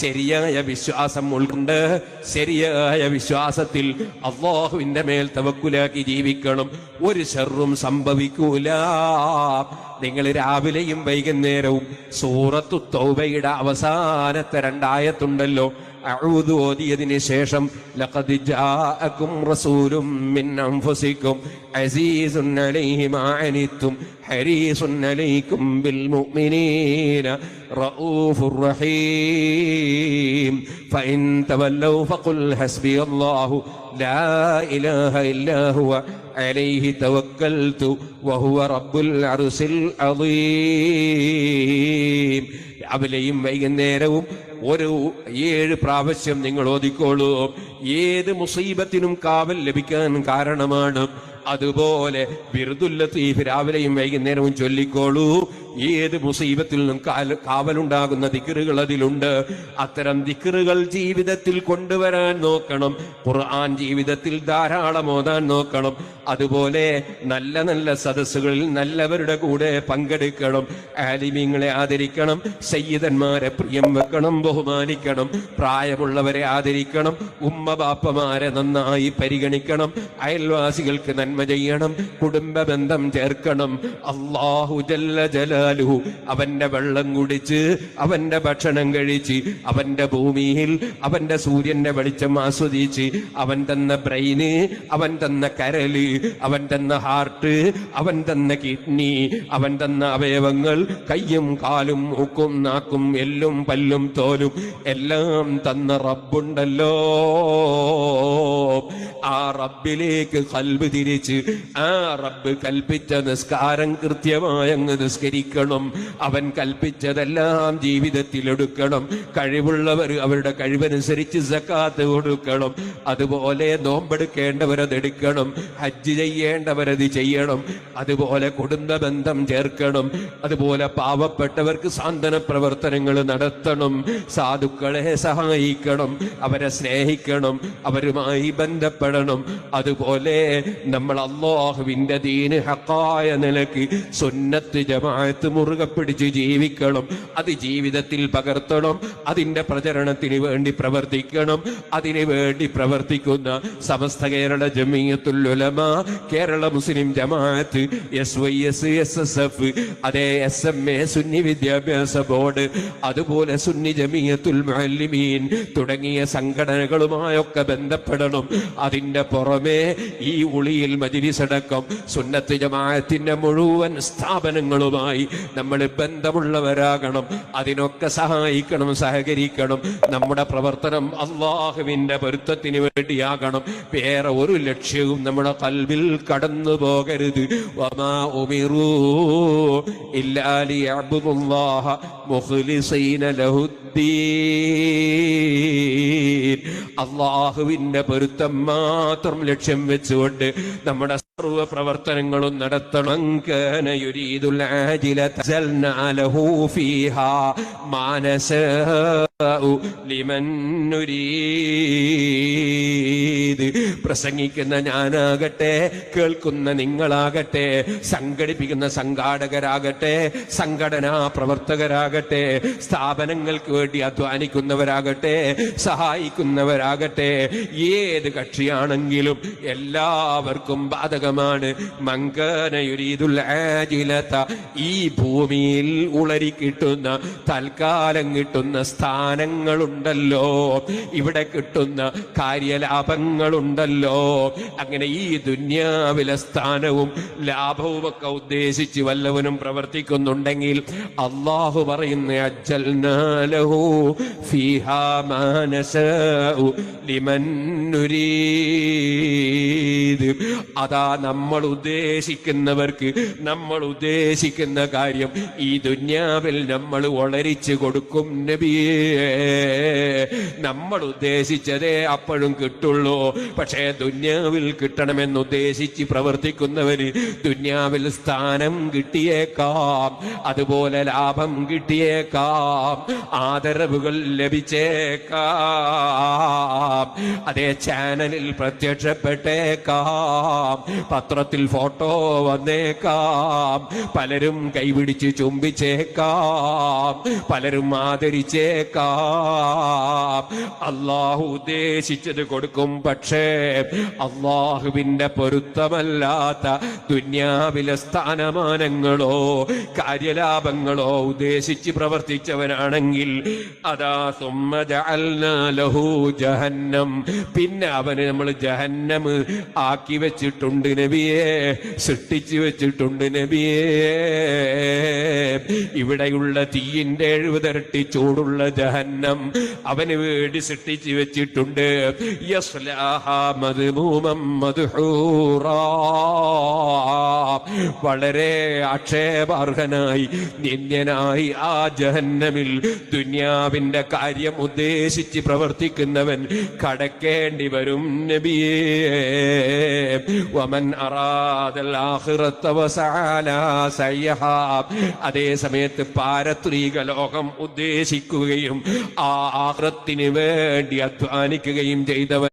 ശരിയായ വിശ്വാസം ഉൾക്കൊണ്ട് ശരിയായ വിശ്വാസത്തിൽ അള്ളാഹുവിന്റെ മേൽ തവക്കുലാക്കി ജീവിക്കണം. ഒരു ഷെറും സംഭവിക്കൂല. നിങ്ങൾ രാവിലെയും വൈകുന്നേരവും സൂറത്തു തൗബയുടെ അവസാനത്തെ രണ്ടായത്തുണ്ടല്ലോ. അഴുതു ഓതിയതിനു ശേഷം ഫഇൻ തവല്ലൗ അദീം. രാവിലെയും വൈകുന്നേരവും ഒരു ഏഴ് പ്രാവശ്യം നിങ്ങൾ ഓതിക്കോളൂ. ഏത് മുസീബത്തിനും കാവൽ ലഭിക്കാൻ കാരണമാണ് അതുപോലെ ബിറുദുല്ലത്തീഫ് രാവിലെയും വൈകുന്നേരവും ചൊല്ലിക്കോളൂ. ഏത് മുസീബത്തിൽ നിന്നും കാവലുണ്ടാകുന്ന ദിക്കറുകൾ അതിലുണ്ട്. അത്തരം ദിക്കറുകൾ ജീവിതത്തിൽ കൊണ്ടുവരാൻ നോക്കണം. ഖുർആൻ ജീവിതത്തിൽ ധാരാളം ഓതാൻ നോക്കണം. അതുപോലെ നല്ല നല്ല സദസ്സുകളിൽ നല്ലവരുടെ കൂടെ പങ്കെടുക്കണം. ആലിമീങ്ങളെ ആദരിക്കണം. സയ്യിദന്മാരെ പ്രിയം വെക്കണം. ബഹുമാനിക്കണം. പ്രായമുള്ളവരെ ആദരിക്കണം. ഉമ്മ ബാപ്പമാരെ നന്നായി പരിഗണിക്കണം. അയൽവാസികൾക്ക് നന്മ ചെയ്യണം കുടുംബ ബന്ധം ചേർക്കണം. അള്ളാഹു ജല്ല ജലാലുഹു. അവന്റെ വെള്ളം കുടിച്ച് അവന്റെ ഭക്ഷണം കഴിച്ച് അവന്റെ ഭൂമിയിൽ അവന്റെ സൂര്യന്റെ വെളിച്ചം ആസ്വദിച്ച് അവൻ തന്ന ബ്രെയിന് അവൻ തന്ന കരൽ അവൻ തന്ന ഹാർട്ട് അവൻ തന്ന കിഡ്നി അവൻ തന്ന അവയവങ്ങൾ കയ്യും കാലും മൂക്കും നാക്കും എല്ലും പല്ലും തോലും എല്ലാം തന്ന റബ്ബുണ്ടല്ലോ. ആ റബ്ബിലേക്ക് കൽബ് തിരിച്ച് ആ റബ്ബ് കൽപ്പിച്ച നിസ്കാരം കൃത്യമായി അങ്ങ് നിസ്കരിക്കണം. അവൻ കൽപ്പിച്ചതെല്ലാം ജീവിതത്തിൽ എടുക്കണം കഴിവുള്ളവർ അവരുടെ കഴിവനുസരിച്ച് സക്കാത്ത് കൊടുക്കണം. അതുപോലെ നോമ്പെടുക്കേണ്ടവരത് എടുക്കണം. ഹജ്ജ് ചെയ്യേണ്ടവരത് ചെയ്യണം. അതുപോലെ കുടുംബ ബന്ധം ചേർക്കണം. അതുപോലെ പാവപ്പെട്ടവർക്ക് സാന്ത്വന പ്രവർത്തനങ്ങൾ നടത്തണം. സാധുക്കളെ സഹായിക്കണം. അവരെ സ്നേഹിക്കണം. അവരുമായി ബന്ധപ്പെടണം. അതുപോലെ നമ്മൾ അള്ളാഹുവിന്റെ ദീന് ഹക്കായ നിലയ്ക്ക് സുന്നത്ത് ജമാഅത്ത് മുറുകെ പിടിച്ച് ജീവിക്കണം. അത് ജീവിതത്തിൽ പകർത്തണം. അതിന്റെ പ്രചരണത്തിന് വേണ്ടി പ്രവർത്തിക്കണം. അതിനു വേണ്ടി പ്രവർത്തിക്കുന്ന Samastha Kerala Jamiyyathul Ulama Kerala Muslim Jamaath S Y S S S F അതേ എസ് എം എ സുന്നി വിദ്യാഭ്യാസ ബോർഡ് അതുപോലെ സുന്നി ജമീയത്തുൽ മാലിമീൻ തുടങ്ങിയ സംഘടനകളുമായൊക്കെ ബന്ധപ്പെടണം. അതിന്റെ പുറമെ ഈ ഉളിയിൽ മജിലിസടക്കം സുന്നത്ത് ജമാഅത്തിന്റെ മുഴുവൻ സ്ഥാപനങ്ങളുമായി നമ്മൾ ബന്ധമുള്ളവരാകണം. അതിനൊക്കെ സഹായിക്കണം സഹകരിക്കണം. നമ്മുടെ പ്രവർത്തനം അള്ളാഹുവിന്റെ പൊരുത്തത്തിന് വേണ്ടിയാകണം. വേറെ ഒരു ലക്ഷ്യവും നമ്മുടെ കൽവിൽ കടന്നു പോകരുത്. ഇല്ലാലി അബുദുല്ലാഹ മുഖ്ലിസീന ലഹുദ്ദീൻ. അള്ളാഹുവിന്റെ പൊരുത്തം മാത്രം ലക്ഷ്യം വെച്ചുകൊണ്ട് നമ്മുടെ സർവ പ്രവർത്തനങ്ങളും നടത്തണം. മാനസ ലിമൻ നുരീദ് പ്രസംഗിക്കുന്ന ഞാനാകട്ടെ കേൾക്കുന്ന നിങ്ങളാകട്ടെ സംഘടിപ്പിക്കുന്ന സംഘാടകരാകട്ടെ സംഘടനാ പ്രവർത്തകരാകട്ടെ സ്ഥാപനങ്ങൾക്ക് വേണ്ടി അധ്വാനിക്കുന്നവരാകട്ടെ സഹായിക്കുന്നവരാകട്ടെ ഏത് കക്ഷിയാണെങ്കിലും എല്ലാവർക്കും ബാധകമാണ്. മങ്കനയുരീതുൽ ആജിലത ഈ ഭൂമിയിൽ ഉളരി കിട്ടുന്ന തൽക്കാലം കിട്ടുന്ന സ്ഥാനങ്ങളുണ്ടല്ലോ. ഇവിടെ കിട്ടുന്ന കാര്യലാഭങ്ങളുണ്ടല്ലോ അങ്ങനെ ഈ ദുന്യാവിലെ സ്ഥാനവും ലാഭവും ഒക്കെ ഉദ്ദേശിച്ച് വല്ലവനും പ്രവർത്തിക്കുന്നുണ്ടെങ്കിൽ അള്ളാഹു പറയുന്ന അതാ നമ്മൾ ഉദ്ദേശിക്കുന്നവർക്ക് നമ്മൾ ഉദ്ദേശിക്കുന്ന കാര്യം ഈ ദുന്യാവിൽ നമ്മൾ വളരിച്ചു കൊടുക്കും നബിയേ. നമ്മൾ ഉദ്ദേശിച്ചതേ അപ്പോഴും കിട്ടുള്ളൂ. പക്ഷേ ദുന്യാവിൽ കിട്ടണമെന്ന് ഉദ്ദേശിച്ച് പ്രവർത്തിക്കുന്നവന് ദുന്യാവിൽ സ്ഥാനം കിട്ടിയേക്കാം. അതുപോലെ ലാഭം കിട്ടിയേക്കാം. ആദരവുകൾ ലഭിച്ചേക്കാം. അതേ ചാനലിൽ പ്രത്യക്ഷപ്പെട്ടേക്കാം. പത്രത്തിൽ ഫോട്ടോ വന്നേക്കാം. പലരും കൈപിടിച്ച് ചുംബിച്ചേക്കാം. പലരും ആദരിച്ചേക്കാം. അള്ളാഹു ഉദ്ദേശിച്ചത് കൊടുക്കും അള്ളാഹുവിന്റെ പൊരുത്തമല്ലാത്ത ദുന്യാവിലെ സ്ഥാനമാനങ്ങളോ കാര്യലാഭങ്ങളോ ഉദ്ദേശിച്ച് പ്രവർത്തിച്ചവനാണെങ്കിൽ അതാ ലഹു ജഹന്നം. പിന്നെ അവന് നമ്മൾ ജഹന്നം ആക്കി വെച്ചിട്ടുണ്ട് നബിയെ സൃഷ്ടിച്ചു വെച്ചിട്ടുണ്ട് നബിയെ. ഇവിടെയുള്ള തീയിന്റെ എഴുപതിരട്ടി ചൂടുള്ള ജഹന്നം അവന് വേണ്ടി സൃഷ്ടിച്ചു വെച്ചിട്ടുണ്ട്. യസ്ലാഹ മദ്മൂമം മധുഹൂറ വളരെ ആക്ഷേപാർഹനായി നിന്ദ്യനായി ആ ജഹന്നമിൽ ദുന്യാവിന്റെ കാര്യം ഉദ്ദേശിച്ച് പ്രവർത്തിക്കുന്നവൻ കടക്കേണ്ടി വരും നബിയേ. വമൻ അതേ സമയത്ത് പാരത്രീക ലോകം ഉദ്ദേശിക്കുകയും ആ ആഹ്റത്തിന് വേണ്ടി അധ്വാനിക്കുകയും ചെയ്തവൻ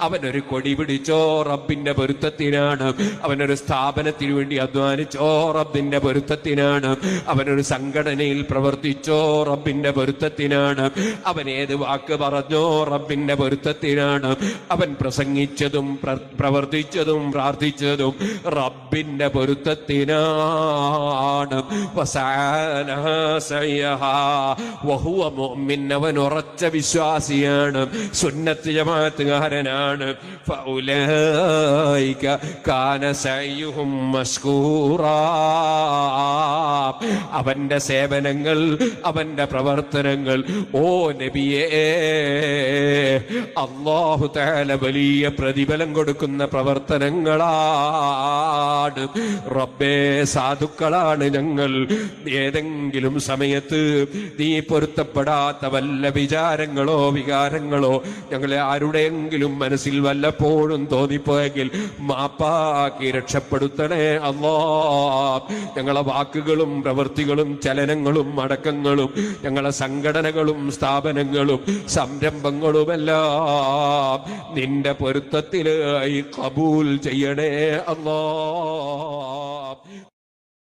അവനൊരു കൊടി പിടിച്ചോ റബ്ബിന്റെ പൊരുത്തത്തിനാണ്. അവനൊരു സ്ഥാപനത്തിനു വേണ്ടി അധ്വാനിച്ചോ റബ്ബിന്റെ പൊരുത്തത്തിനാണ്. അവനൊരു സംഘടനയിൽ പ്രവർത്തിച്ചോ റബ്ബിന്റെ പൊരുത്തത്തിനാണ്. അവൻ ഏത് വാക്ക് പറഞ്ഞോ റബ്ബിന്റെ പൊരുത്തത്തിനാണ്. അവൻ പ്രസംഗിച്ചതും പ്രവർത്തിച്ചതും പ്രാർത്ഥിച്ചതും റബ്ബിന്റെ പൊരുത്തത്തിനാണ്. അവൻ ഉറച്ച വിശ്വാസിയാണ്. സുന്നത്ത് ജമാഅത്തുകാരനാണ്. മഷ്കൂറാ അവന്റെ സേവനങ്ങൾ അവന്റെ പ്രവർത്തനങ്ങൾ ഓ നബിയേ അള്ളാഹു തആല വലിയ പ്രതിഫലം കൊടുക്കുന്ന പ്രവർത്തനങ്ങളാണ്. റബ്ബേ സാധുക്കളാണ് ഞങ്ങൾ. ഏതെങ്കിലും സമയത്ത് നീ പൊരുത്തപ്പെടാത്ത വല്ല വിചാരങ്ങളോ വികാരങ്ങളോ ഞങ്ങളെ ആരുടെയെങ്കിലും മനസ്സിൽ വല്ലപ്പോഴും തോന്നിപ്പോയെങ്കിൽ മാപ്പാക്കി രക്ഷപ്പെടുത്തണേ അല്ലാ. ഞങ്ങളെ വാക്കുകളും പ്രവൃത്തികളും ചലനങ്ങളും അടക്കങ്ങളും ഞങ്ങളെ സംഘടനകളും സ്ഥാപനങ്ങളും സംരംഭങ്ങളുമെല്ലാം നിന്റെ പൊരുത്തത്തിലായി കബൂൽ ചെയ്യണേ അല്ലാ.